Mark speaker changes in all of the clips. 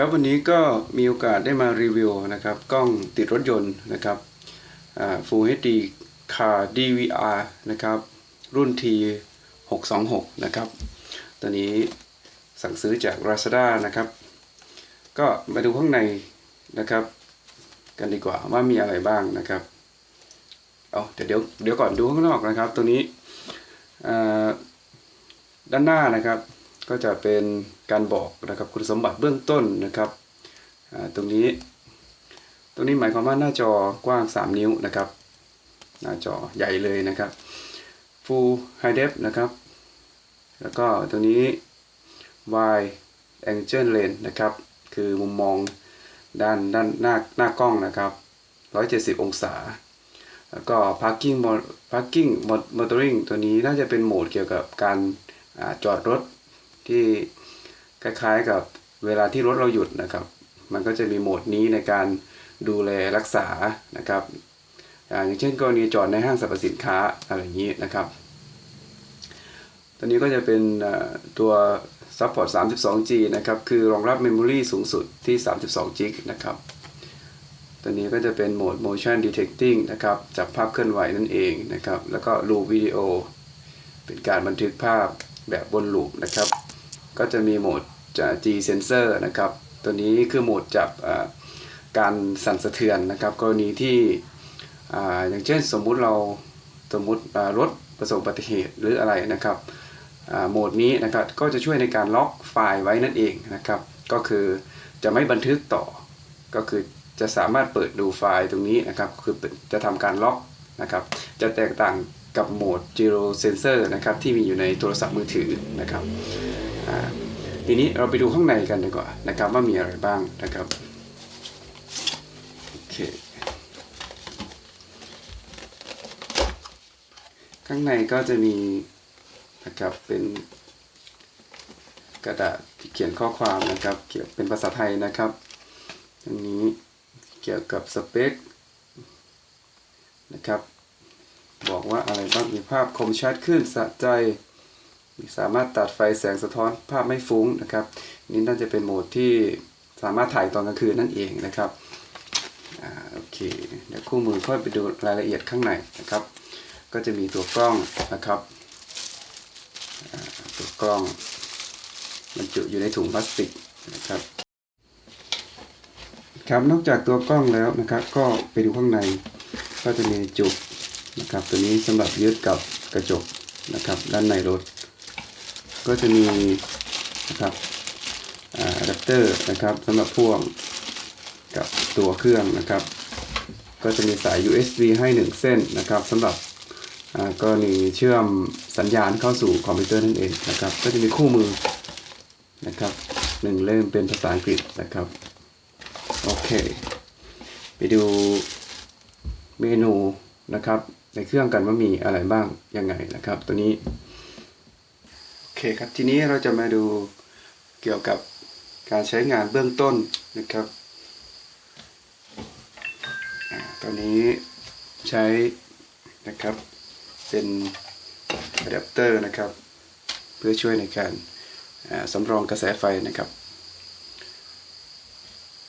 Speaker 1: ครับวันนี้ก็มีโอกาสได้มารีวิวนะครับ กล้องติดรถยนต์นะครับ Full HD Car DVR นะครับ รุ่น T 626นะครับตัวนี้สั่งซื้อจาก Lazada นะครับ ก็มาดูข้างในนะครับ กันดีกว่าว่ามีอะไรบ้างนะครับเอาเดี๋ยวเดี๋ยวเดี๋ยวก่อนดูข้างนอกนะครับ ตัวนี้ด้านหน้านะครับ ก็จะเป็นการบอกนะครับคุณสมบัติเบื้องต้นนะครับตรงนี้ ตรงนี้หมายความว่าหน้าจอกว้าง 3 นิ้วนะครับ หน้าจอใหญ่เลยนะครับ Full High Def นะครับ แล้วก็ตรงนี้ Wide Angle Lens นะครับ คือมุมมองด้านด้านหน้าหน้ากล้องนะครับ 170 องศา แล้วก็ Parking Parking Motoring ตัวนี้น่าจะเป็นโหมดเกี่ยวกับการอจอดรถ ที่คล้ายๆกับเวลาที่รถเราหยุดนะครับ มันก็จะมีโหมดนี้ในการดูแลรักษานะครับอย่างเช่นกรณีจอดในห้างสรรพสินค้าอะไรอย่างนี้นะครับ ตัวนี้ก็จะเป็นตัว Support 32G นะครับ คือรองรับ Memory สูงสุดที่ 32 g นะครับ ตัวนี้ก็จะเป็นโหมด Motion Detecting นะครับ จับภาพเคลื่อนไหวนั่นเองนะครับ แล้วก็ Loop Video เป็นการบันทึกภาพแบบบนลูปนะครับ ก็จะมีโหมดจะ G sensor นะครับ ตัวนี้คือโหมดจับการสั่นสะเทือนนะครับ กรณีที่ออย่างเช่นสมมุติเราสมมุติรถประสบอุบัติเหตุหรืออะไรนะครับโหมดนี้นะครับก็จะช่วยในการล็อกไฟล์ไว้นั่นเองนะครับ ก็คือจะไม่บันทึกต่อ ก็คือจะสามารถเปิดดูไฟล์ตรงนี้นะครับ คือจะทำการล็อกนะครับ จะแตกต่างกับโหมด Gyro Sensor นะครับที่มีอยู่ในโทรศัพท์มือถือนะครับ ทีนี้เราไปดูข้างในกันดีกว่านะครับว่ามีอะไรบ้างนะครับโอเคข้างในก็จะมีนะครับเป็นกระดาษที่เขียนข้อความนะครับ เกี่ยวเป็นภาษาไทยนะครับอันนี้เกี่ยวกับสเปคนะครับ บอกว่าอะไรบ้างมีภาพคมชัดขึ้นสะใจ สามารถตัดไฟแสงสะท้อนภาพไม่ฟุ้งนะครับ นี่น่าจะเป็นโหมดที่สามารถถ่ายตอนกลางคืนนั่นเองนะครับอโอเคเดี๋ยวคู่มือค่อยไปดูรายละเอียดข้างในนะครับ ก็จะมีตัวกล้องนะครับตัวกล้องบรรจุอยู่ในถุงพลาสติกนะครับครับนอกจากตัวกล้องแล้วนะครับ ก็ไปดูข้างในก็จะมีจุกนะครับ ตัวนี้สำหรับยึดกับกระจกนะครับ ด้านในรถ ก็จะมีนะครับอะแดปเตอร์นะครับสำหรับพ่วงกับตัวเครื่องนะครับ ก็จะมีสาย USB ให้ 1 เส้นนะครับสำหรับกรณีเชื่อมสัญญาณเข้าสู่คอมพิวเตอร์นั่นเองนะครับ ก็จะมีคู่มือนะครับหนึ่งเล่มเป็นภาษาอังกฤษนะครับ โอเค ไปดูเมนูนะครับ ในเครื่องกันว่ามีอะไรบ้างยังไงนะครับ ตัวนี้ เคครับทีนี้เราจะมาดูเกี่ยวกับการใช้งานเบื้องต้นนะครับอตัวนี้ใช้นะครับเป็นอะแดปเตอร์นะครับ เพื่อช่วยในการสำรองกระแสไฟนะครับ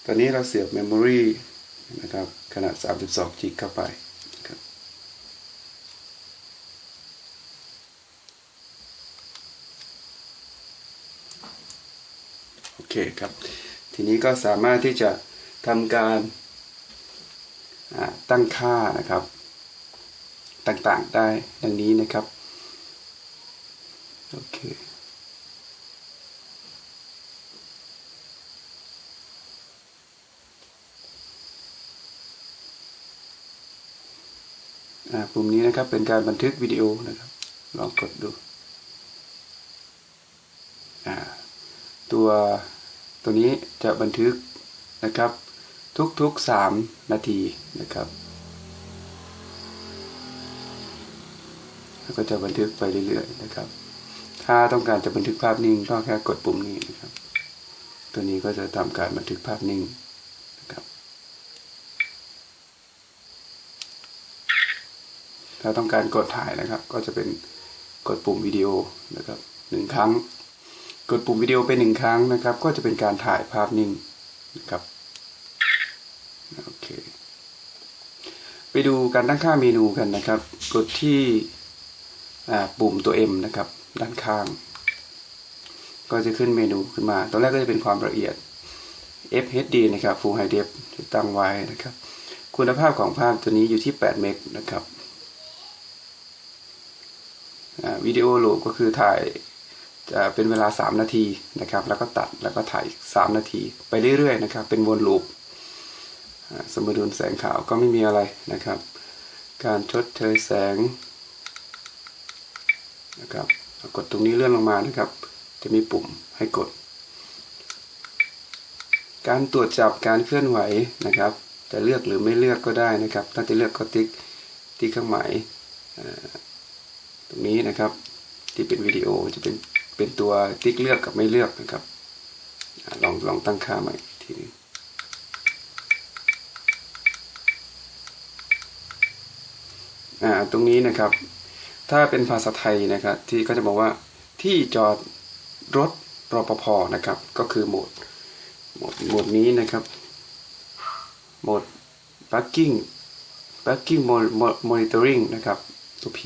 Speaker 1: ตอนนี้เราเสียบเมมโมรีนะครับขนาด 32 g เข้าไปนะครับ โอ เคครับ ทีนี้ก็สามารถที่จะทำการตั้งค่านะครับ ต่างๆได้ดังนี้นะครับ โอเคปุ่มนี้นะครับเป็นการบันทึกวิดีโอนะครับ ลองกดดูตัว ตัวนี้จะบันทึกนะครับทุกๆ 3 นาทีนะครับ แล้วก็จะบันทึกไปเรื่อยๆนะครับ ถ้าต้องการจะบันทึกภาพนิ่งก็แค่กดปุ่มนี้นะครับ ตัวนี้ก็จะทำการบันทึกภาพนิ่งนะครับ ถ้าต้องการกดถ่ายนะครับ ก็จะเป็นกดปุ่มวิดีโอนะครับหนึ่งครั้ง กดปุ่มวิดีโอไปหนึ่งครั้งนะครับ ก็จะเป็นการถ่ายภาพนิ่งนะครับโอเคไปดูการตั้งค่าเมนูกันนะครับ กดที่ปุ่มตัว M นะครับ ด้านข้าง ก็จะขึ้นเมนูขึ้นมาตัวแรกก็จะเป็นความละเอียด FHD นะครับ Full High Def ตั้งไว้นะครับ คุณภาพของภาพตัวนี้อยู่ที่ 8 เมกนะครับวิดีโอโหลดก็คือถ่าย จะเป็นเวลา 3 นาทีนะครับ แล้วก็ตัดแล้วก็ถ่าย 3 นาที ไปเรื่อยๆนะครับ เป็นวนลูปสมดุลแสงขาวก็ไม่มีอะไรนะครับ การชดเชยแสงนะครับกดตรงนี้เลื่อนลงมานะครับ จะมีปุ่มให้กด การตรวจจับการเคลื่อนไหวนะครับจะเลือกหรือไม่เลือกก็ได้นะครับ ถ้าจะเลือกก็ติ๊กที่เครื่องหมายตรงนี้นะครับ ที่เป็นวิดีโอจะเป็น เป็นตัวติ๊กเลือกกับไม่เลือกนะครับลองลองตั้งค่าใหม่ทีนึงอ่าตรงนี้นะครับ ถ้าเป็นภาษาไทยนะครับ ที่ก็จะบอกว่าที่จอดรถรปภนะครับ ก็คือโหมดโหมดโหมดนี้นะครับ โหมด parking parking monitoring นะครับตัว P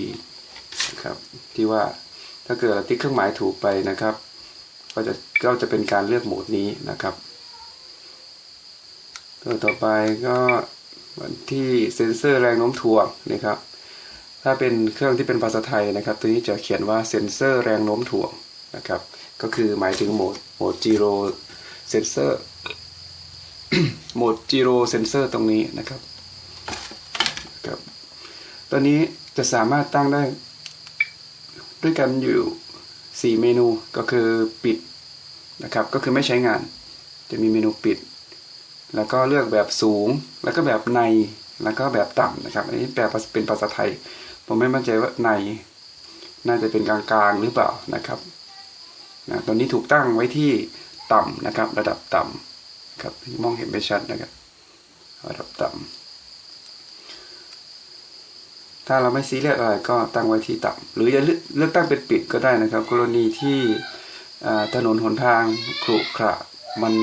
Speaker 1: นะครับ ที่ว่า ถ้าเกิดติ๊กเครื่องหมายถูกไปนะครับ ก็จะก็จะเป็นการเลือกโหมดนี้นะครับตัวต่อไปก็วันที่เซ็นเซอร์แรงโน้มถ่วงนะครับ ถ้าเป็นเครื่องที่เป็นภาษาไทยนะครับ ตัวนี้จะเขียนว่าเซ็นเซอร์แรงโน้มถ่วงนะครับ ก็คือหมายถึงโหมดโหมด zero sensor โหมด zero sensor ตรงนี้นะครับครับตัวนี้จะสามารถตั้งได้ ด้วยกันอยู่ 4 เมนูก็คือปิดนะครับก็คือไม่ใช้งาน จะมีเมนูปิด แล้วก็เลือกแบบสูง แล้วก็แบบในแล้วก็แบบต่ำนะครับอันนี้แปลเป็นภาษาไทย ผมไม่มั่นใจว่าใน น่าจะเป็นกลางๆหรือเปล่านะครับนะตอนนี้ถูกตั้งไว้ที่ต่ำนะครับ ระดับต่ำครับมองเห็นไม่ชัดนะครับระดับต่ำ ถ้าเราไม่ซีเรียสอะไรก็ตั้งไว้ที่ต่ำหรือจะเลือกตั้งเป็นปิดก็ได้นะครับ กรณีที่ถนนหนทางขรุขระมัน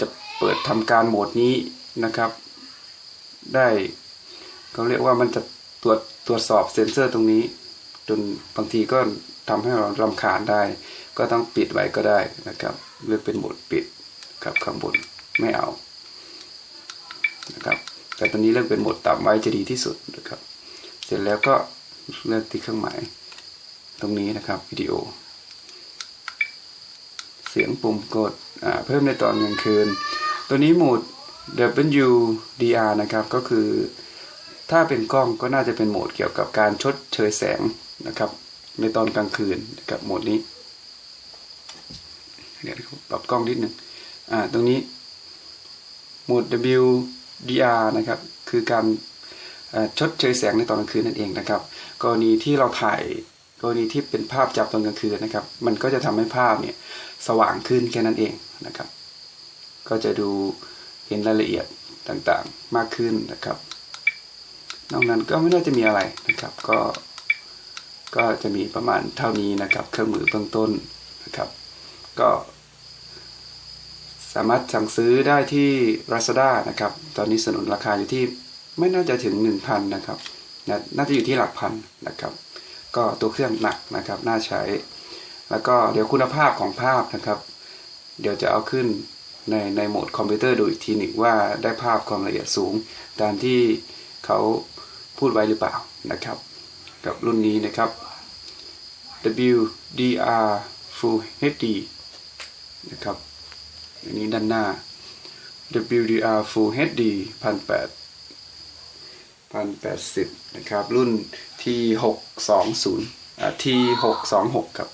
Speaker 1: จะเปิดทำการโหมดนี้นะครับ ได้เขาเรียกว่ามันจะตรวจตรวจสอบเซ็นเซอร์ตรงนี้ จนบางทีก็ทำให้เรารำคาญได้ ก็ต้องปิดไว้ก็ได้นะครับ เลือกเป็นโหมดปิดครับข้างบนไม่เอานะครับแต่ตอนนี้เลือกเป็นโหมดต่ำไว้จะดีที่สุดนะครับ เสร็จแล้วก็เลือกที่เครื่องหมาย ตรงนี้นะครับวิดีโอ เสียงปุ่มกดเพิ่มในตอนกลางคืน ตัวนี้โหมด WDR นะครับก็คือ ถ้าเป็นกล้องก็น่าจะเป็นโหมดเกี่ยวกับการชดเชยแสงนะครับ ในตอนกลางคืนนะครับโหมดนี้เดี๋ยวปรับกล้องนิดหนึ่งตรงนี้โหมด WDR นะครับ คือการ ชดเชยแสงในตอนกลางคืนนั่นเองนะครับ กรณีที่เราถ่ายกรณีที่เป็นภาพจับตอนกลางคืนนะครับ มันก็จะทำให้ภาพเนี่ยสว่างขึ้นแค่นั้นเองนะครับ ก็จะดูเห็นรายละเอียดต่างๆมากขึ้นนะครับ นอกนั้นก็ไม่น่าจะมีอะไรนะครับ ก็ก็จะมีประมาณเท่านี้นะครับ เครื่องมือเบื้องต้นนะครับ ก็สามารถสั่งซื้อได้ที่ Lazada นะครับ ตอนนี้สนุนราคาอยู่ที่ ไม่น่าจะถึง 1,000 นะครับนะน่าจะอยู่ที่หลักพันนะครับ ก็ตัวเครื่องหนักนะครับ น่าใช้ แล้วก็เดี๋ยวคุณภาพของภาพนะครับ เดี๋ยวจะเอาขึ้นในในโหมดคอมพิวเตอร์ดูอีกทีหนึ่งว่าได้ภาพความละเอียดสูง ตามที่เขาพูดไว้หรือเปล่านะครับ กับรุ่นนี้นะครับ WDR Full HD นะครับ อันนี้ด้านหน้า WDR Full HD 1008 1080 นะครับ รุ่น T620 อ่า T626 ครับ